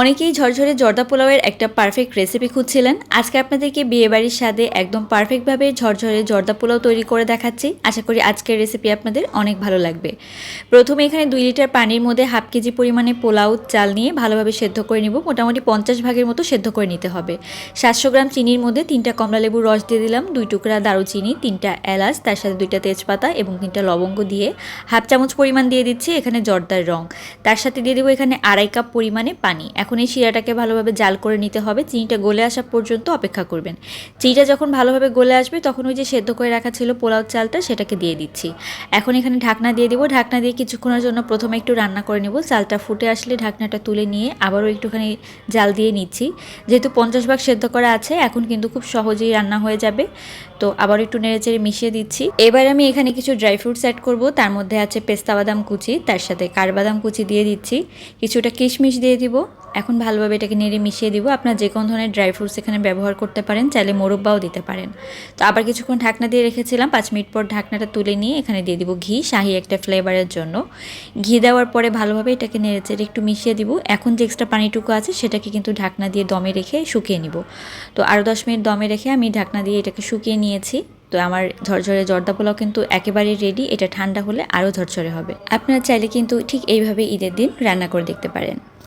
অনেকেই ঝরঝরে জর্দা পোলাওয়ের একটা পারফেক্ট রেসিপি খুঁজছিলেন। আজকে আপনাদেরকে বিয়েবাড়ির স্বাদে একদম পারফেক্টভাবে ঝরঝরে জর্দা পোলাও তৈরি করে দেখাচ্ছি। আশা করি আজকের রেসিপি আপনাদের অনেক ভালো লাগবে। প্রথমে এখানে দুই লিটার পানির মধ্যে হাফ কেজি পরিমাণে পোলাও চাল নিয়ে ভালোভাবে সেদ্ধ করে নিব। মোটামুটি পঞ্চাশ ভাগের মতো সেদ্ধ করে নিতে হবে। সাতশো গ্রাম চিনির মধ্যে তিনটা কমলা লেবুর রস দিয়ে দিলাম, দুই টুকরা দারুচিনি, তিনটা এলাচ, তার সাথে দুইটা তেজপাতা এবং তিনটা লবঙ্গ দিয়ে হাফ চামচ পরিমাণ দিয়ে দিচ্ছি এখানে জর্দার রং। তার সাথে দিয়ে দেবো এখানে আড়াই কাপ পরিমাণে পানি। এখন এই শিরাটাকে ভালোভাবে জাল করে নিতে হবে। চিনিটা গলে আসা পর্যন্ত অপেক্ষা করবেন। চিনিটা যখন ভালোভাবে গলে আসবে, তখন ওই যে সেদ্ধ করে রাখা ছিল পোলাও চালটা সেটাকে দিয়ে দিচ্ছি। এখন এখানে ঢাকনা দিয়ে দিব। ঢাকনা দিয়ে কিছুক্ষণের জন্য প্রথমে একটু রান্না করে নেব। চালটা ফুটে আসলে ঢাকনাটা তুলে নিয়ে আবারও একটুখানি জাল দিয়ে নিচ্ছি। যেহেতু পঞ্চাশ ভাগ সেদ্ধ করা আছে, এখন কিন্তু খুব সহজেই রান্না হয়ে যাবে। তো আবার একটু নেড়েচেড়ে মিশিয়ে দিচ্ছি। এবার আমি এখানে কিছু ড্রাই ফ্রুটস অ্যাড করব। তার মধ্যে আছে পেস্তা বাদাম কুচি, তার সাথে কাঠবাদাম কুচি দিয়ে দিচ্ছি। কিছুটা কিশমিশ দিয়ে দিব। এখন ভালোভাবে এটাকে নেড়ে মিশিয়ে দিব। আপনার যে কোনো ধরনের ড্রাই ফ্রুটস এখানে ব্যবহার করতে পারেন, চাইলে মোরব্বাও দিতে পারেন। তো আবার কিছুক্ষণ ঢাকনা দিয়ে রেখেছিলাম, পাঁচ মিনিট পর ঢাকনাটা তুলে নিয়ে এখানে দিয়ে দিব ঘি, শাহি একটা ফ্লেভারের জন্য। ঘি দেওয়ার পরে ভালোভাবে এটাকে নেড়েচেড়ে একটু মিশিয়ে দিব। এখন যে এক্সট্রা পানিটুকু আছে, সেটাকে কিন্তু ঢাকনা দিয়ে দমে রেখে শুকিয়ে নিব। তো আরও দশ মিনিট দমে রেখে আমি ঢাকনা দিয়ে এটাকে শুকিয়ে নিয়েছি। তো আমার ঝরঝরে জর্দা পোলাও কিন্তু একেবারে রেডি এটা ঠান্ডা হলে আরও ঝরঝরে হবে। আপনারা চাইলে কিন্তু ঠিক এইভাবে ঈদের দিন রান্না করে দেখতে পারেন।